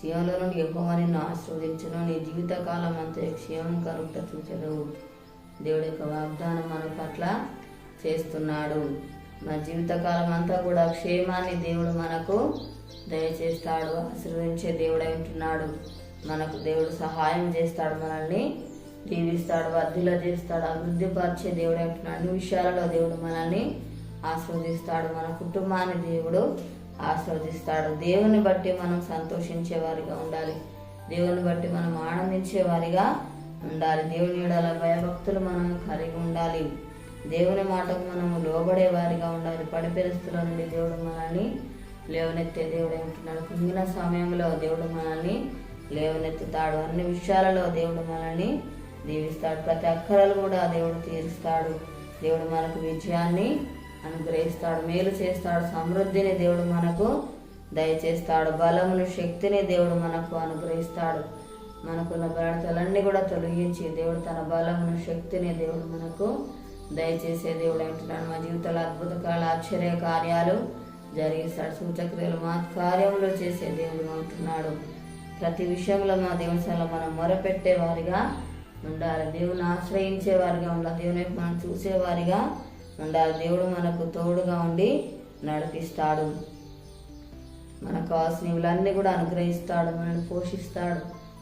సియోలో నుండి ఎక్కువ నిన్ను ఆస్వాదించను నీ జీవితకాలం అంతా క్షేమం కలుగుట చూచదు దేవుడి యొక్క వాగ్దానం మన పట్ల చేస్తున్నాడు. మన జీవితకాలం అంతా కూడా క్షేమాన్ని దేవుడు మనకు దయచేస్తాడు. ఆశీర్వదించే దేవుడై ఉంటున్నాడు. మనకు దేవుడు సహాయం చేస్తాడు. మనల్ని దీవిస్తాడు వర్ధిల చేస్తాడు అభివృద్ధిపరిచే దేవుడు అంటున్నాడు అన్ని విషయాలలో దేవుడు మనల్ని ఆస్వాదిస్తాడు మన కుటుంబాన్ని దేవుడు ఆస్వాదిస్తాడు. దేవుని బట్టి మనం సంతోషించే వారిగా ఉండాలి. దేవుని బట్టి మనం ఆనందించే వారిగా ఉండాలి. దేవుని ఎడల భయభక్తులు మనం కలిగి ఉండాలి. దేవుని మాటకు మనము లోబడే వారిగా ఉండాలి. పడిపెరుస్తుల నుండి దేవుడు మనల్ని లేవనెత్తే దేవుడు ఏమంటున్నాడు కుంగిన సమయంలో దేవుడు మనల్ని లేవనెత్తుతాడు. అన్ని విషయాలలో దేవుడు మనల్ని దీవిస్తాడు. ప్రతి అక్కరలు కూడా దేవుడు తీరుస్తాడు. దేవుడు మనకు విజయాన్ని అనుగ్రహిస్తాడు మేలు చేస్తాడు. సమృద్ధిని దేవుడు మనకు దయచేస్తాడు. బలమును శక్తిని దేవుడు మనకు అనుగ్రహిస్తాడు. మనకున్న బలతలన్నీ కూడా తొలగించి దేవుడు తన బలమును శక్తిని దేవుడు మనకు దయచేసే దేవుడు అంటున్నాడు మా జీవితంలో అద్భుతకాల ఆశ్చర్య కార్యాలు జరిగిస్తాడు. సూచక్రియలు మా కార్యములు చేసే దేవుడు అంటున్నాడు. ప్రతి విషయంలో మా దేవుని మనం మొరపెట్టే వారిగా ఉండాలి. దేవుని ఆశ్రయించే వారిగా ఉండాలి. దేవుని మనం చూసేవారిగా ఉండాలి దేవుడు మనకు తోడుగా ఉండి నడిపిస్తాడు. మనకు కావాల్సినవన్నీ కూడా అనుగ్రహిస్తాడు మనల్ని పోషిస్తాడు.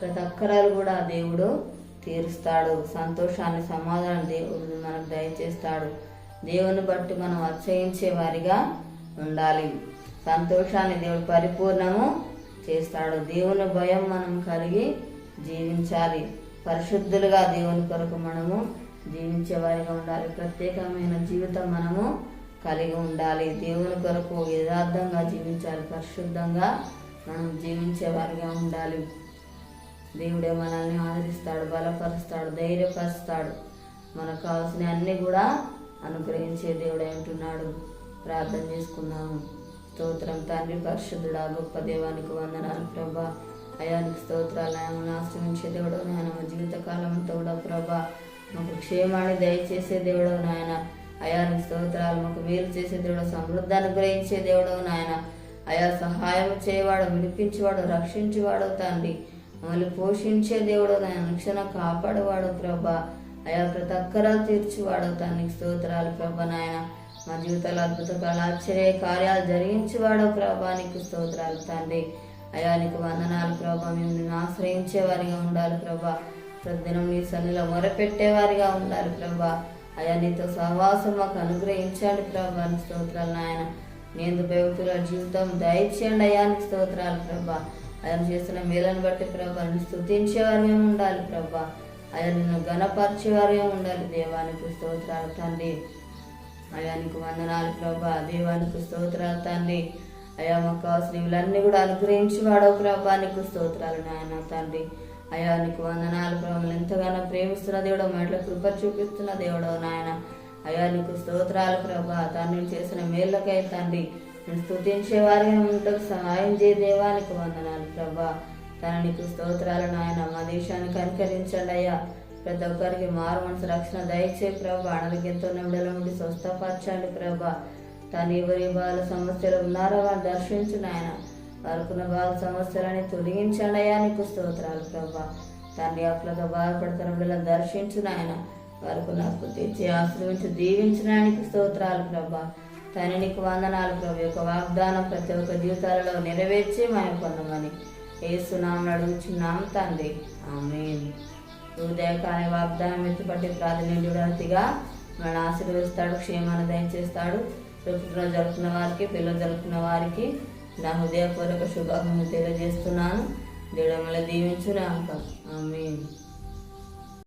ప్రతి అక్కరాలు కూడా దేవుడు తీరుస్తాడు. సంతోషాన్ని సమాధానం దేవుడు మనకు దయచేస్తాడు. దేవుని బట్టి మనం అచ్చయించే వారిగా ఉండాలి. సంతోషాన్ని దేవుడు పరిపూర్ణము చేస్తాడు. దేవుని భయం మనం కలిగి జీవించాలి. పరిశుద్ధులుగా దేవుని కొరకు మనము జీవించే వారిగా ఉండాలి. ప్రత్యేకమైన జీవితం మనము కలిగి ఉండాలి. దేవుని కొరకు యథార్థంగా జీవించాలి. పరిశుద్ధంగా మనం జీవించే వారిగా ఉండాలి. దేవుడే మనల్ని ఆదరిస్తాడు బలపరుస్తాడు ధైర్యపరుస్తాడు. మనకు కావాల్సిన అన్ని కూడా అనుగ్రహించే దేవుడే అంటున్నాడు ప్రార్థన చేసుకున్నాము స్తోత్రం తండ్రి పరిశుద్ధుడా గొప్ప దేవానికి వందనాలు ప్రభా. అయానికి స్తోత్రాలు ఆయన ఆశ్రమించే దేవుడు నాయన మా క్షేమాన్ని దయచేసే దేవుడు నాయన. అయానికి స్తోత్రాలు మాకు మేలు చేసే దేవుడు సమృద్ధి అనుగ్రహించే దేవుడు నాయన. అయా సహాయం చేయవాడు వినిపించేవాడు రక్షించేవాడు తండ్రి. మమ్మల్ని పోషించే దేవుడు నాయన. రక్షణ కాపాడేవాడు ప్రభా. అయా ప్రతి ఒక్కరాలు తీర్చేవాడు తండ్రి. స్తోత్రాలు ప్రభా నాయన. మా జీవితాలు అద్భుత ఆశ్చర్య కార్యాలు జరిగించేవాడు ప్రభా. నీకు స్తోత్రాలు తండ్రి. అయా నీకు వందనాలు ప్రభా. మేము ఆశ్రయించే వారిగా ఉండాలి ప్రభా. ప్రతిదినం మీ సన్నిలో మొరపెట్టేవారిగా ఉండాలి ప్రభా. అయా నీతో సహవాసం మాకు అనుగ్రహించండి ప్రభా. నీ స్తోత్రాలు నాయన నేను భక్తుల జీవితం దయచేయండి అయా నీ స్తోత్రాలు ప్రభా. ఆయన చేస్తున్న మేలను బట్టి ప్రభా నీ స్థుతించేవారు ఉండాలి ప్రభా. అయా నిన్ను గణపరిచేవారు ఉండాలి దేవానికి స్తోత్రాలు తండ్రి. అయానికి వందనాలు ప్రభా. దేవానికి స్తోత్రాలు తండ్రి. అయా మాకు కావాల్సిన ఇవన్నీ కూడా అనుగ్రహించి వాడవు ప్రభా. నీకు స్తోత్రాలు నాయన తండ్రి. అయ్యా నీకు వందనాలు ప్రభావం. ఎంతగానో ప్రేమిస్తున్న దేవుడో మా ఇంట్లో కృప చూపిస్తున్న దేవుడో నాయన. అయ్యా నీకు స్తోత్రాలు ప్రభా తండ్రి చేసిన మేళ్ళకై తండ్రి నేను స్థుతించే వారిగా ఉంటకు సహాయం చేయ దేవానికి వందనాలు ప్రభా తన నీకు స్తోత్రాలు నాయన. మా దేశానికి అనుకరించండి అయ్యా. ప్రతి ఒక్కరికి మారు మనసు రక్షణ దయచే ప్రభా అనారోగ్యంతో నిమిడల నుండి స్వస్థపరచండి ప్రభా తను ఎవరి బాల సమస్యలు ఉన్నారో వారు దర్శించు నాయన. వారికున్న బాల సమస్యలని తొలగించండి అయ్యా నీకు స్తోత్రాలు ప్రభా. తండ్రి అప్పులతో బాధపడుతున్న బిడ్డలను దర్శించు నాయన. వారికి నాకు తెచ్చి ఆశ్రయించి దీవించడానికి స్తోత్రాలు ప్రభా. తని నీకు వందనాలు ప్రభు. యొక్క వాగ్దానం ప్రతి ఒక్క జీవితాలలో నెరవేర్చి మనం పొందమని ఏసునామని అడుగుచున్నాం తండ్రి. ఆమె హృదయకాని వాగ్దానం ఎత్తుపట్టి ప్రాధాన్యుడిగా మన ఆశీర్వదిస్తాడు క్షేమాన్ని దయచేస్తాడు. పుట్టినరోజు జరుపుకున్న వారికి పిల్లలు జరుపుకున్న వారికి నా హృదయపూర్వక శుభాకాంక్షలు తెలియజేస్తున్నాను. దేవుడు మళ్ళీ దీవించును ఆమె